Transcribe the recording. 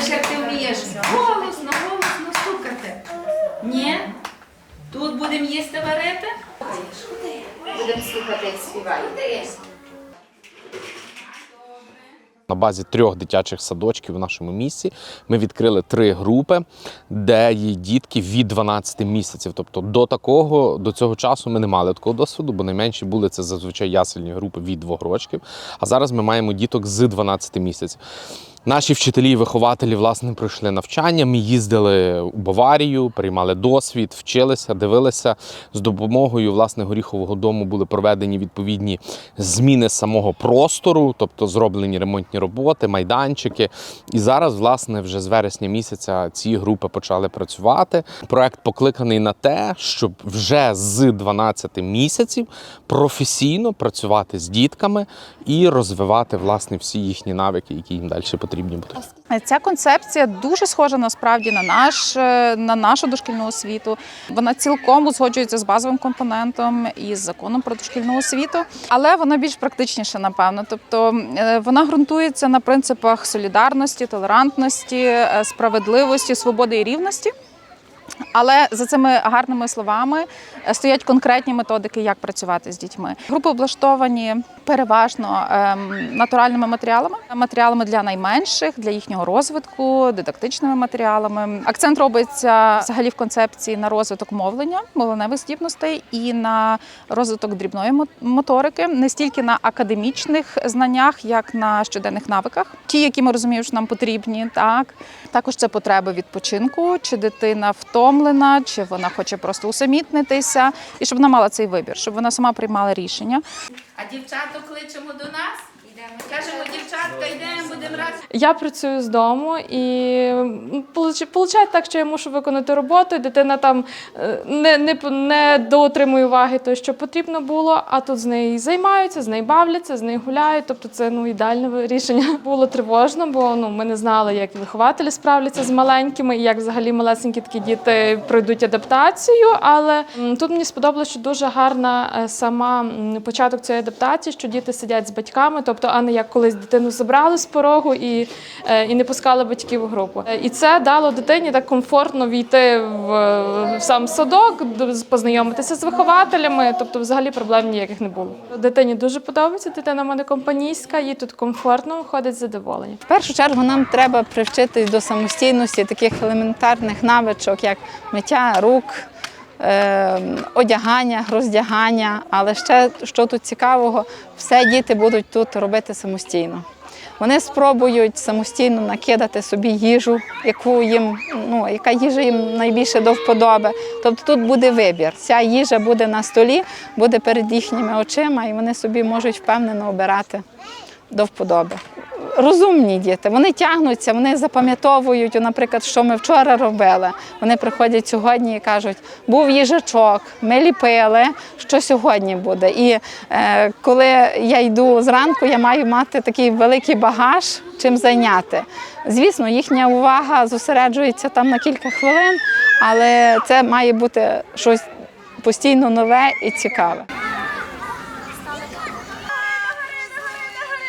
покажеш, як ти вмієш голосно, голосно стукати. Ні? Тут будемо їсти варити? Будемо слухати, як співаєте. На базі трьох дитячих садочків у нашому місті ми відкрили три групи, де є дітки від 12 місяців. Тобто до такого, до цього часу ми не мали такого досвіду, бо найменші були це зазвичай ясельні групи від двох років. А зараз ми маємо діток з 12 місяців. Наші вчителі і вихователі власне пройшли навчання. Ми їздили у Баварію, приймали досвід, вчилися, дивилися. З допомогою власне горіхового дому були проведені відповідні зміни самого простору, тобто зроблені ремонтні роботи, майданчики. І зараз, власне, вже з вересня місяця ці групи почали працювати. Проект покликаний на те, щоб вже з 12 місяців професійно працювати з дітками і розвивати власне всі їхні навики, які їм далі потрібні будуть. Ця концепція дуже схожа насправді на наш е, на нашу дошкільну освіту. Вона цілком узгоджується з базовим компонентом і з законом про дошкільну освіту, але вона більш практичніша, напевно. Тобто е, вона ґрунтується на принципах солідарності, толерантності, е, справедливості, свободи і рівності. Але за цими гарними словами е, стоять конкретні методики, як працювати з дітьми. Групи облаштовані переважно ем, натуральними матеріалами, матеріалами для найменших, для їхнього розвитку, дидактичними матеріалами. Акцент робиться взагалі в концепції на розвиток мовлення, мовленевих здібностей і на розвиток дрібної мо- моторики, не стільки на академічних знаннях, як на щоденних навиках, ті, які ми розуміємо, що нам потрібні. Так також це потреби відпочинку, чи дитина втомлена, чи вона хоче просто усамітнитися, і щоб вона мала цей вибір, щоб вона сама приймала рішення. А дівчаток кличемо до нас. Кажемо, дівчатка, йдемо, будемо разом. Я працюю з дому і виходить так, що я мушу виконати роботу, і дитина там е, не, не, не доотримує уваги того, що потрібно було, а тут з нею займаються, з нею бавляться, з нею гуляють. Тобто це ну, ідеальне рішення. Було тривожно, бо ну, ми не знали, як вихователі справляться з маленькими, і як взагалі малесенькі такі діти пройдуть адаптацію. Але тут мені сподобалося, що дуже гарна е, сама початок цієї адаптації, що діти сидять з батьками, тобто, а не як колись дитину забрали з порогу і, е, і не пускали батьків у групу. Е, І це дало дитині так комфортно війти в, в сам садок, познайомитися з вихователями. Тобто, взагалі проблем ніяких не було. Дитині дуже подобається. Дитина в мене компанійська, їй тут комфортно, ходить задоволення. В першу чергу нам треба привчитись до самостійності таких елементарних навичок, як миття рук, одягання, роздягання. Але ще що тут цікавого, все діти будуть тут робити самостійно. Вони спробують самостійно накидати собі їжу, яку їм, ну, яка їжа їм найбільше до вподоби. Тобто тут буде вибір. Ця їжа буде на столі, буде перед їхніми очима, і вони собі можуть впевнено обирати до вподоби. Розумні діти, вони тягнуться, вони запам'ятовують, наприклад, що ми вчора робили. Вони приходять сьогодні і кажуть, був їжачок, ми ліпили, що сьогодні буде. І е, коли я йду зранку, я маю мати такий великий багаж, чим зайняти. Звісно, їхня увага зосереджується там на кілька хвилин, але це має бути щось постійно нове і цікаве.